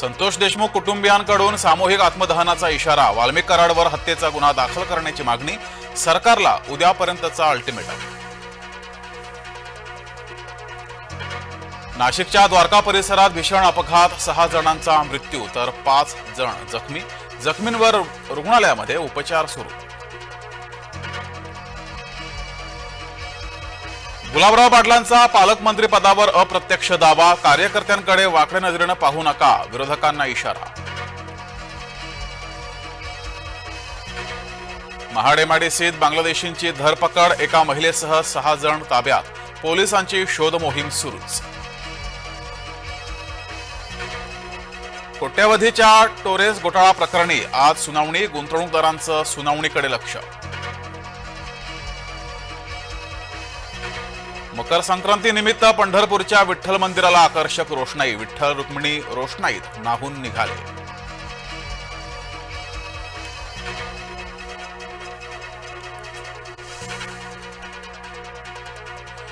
संतोष देशमुख कुटुंबियांकडून सामूहिक आत्मदहनाचा इशारा वाल्मिक कराडवर हत्येचा गुन्हा दाखल करण्याची मागणी सरकारला उद्यापर्यंतचा अल्टिमेटम. नाशिकच्या द्वारका परिसरात भीषण अपघात सहा जणांचा मृत्यू तर पाच जण जखमी. जखमींवर रुग्णालयामध्ये उपचार सुरू. गुलाबराव पाटलांचा पालकमंत्री पदावर अप्रत्यक्ष दावा कार्यकर्त्यांकडे वाकड्या नजरेनं पाहू नका विरोधकांना इशारा. महाडेमाडीसीत बांगलादेशींची धरपकड एका महिलेसह सहा जण ताब्यात. पोलिसांची शोध मोहीम सुरूच. कोट्यवधीच्या टोरेस घोटाळा प्रकरणी आज सुनावणी गुंतवणूकदारांचं सुनावणीकडे लक्ष. मकर संक्रांती निमित्त पंढरपूरच्या विठ्ठल मंदिराला आकर्षक रोषणाई. विठ्ठल रुक्मिणी रोषणाईत नाहून निघाले.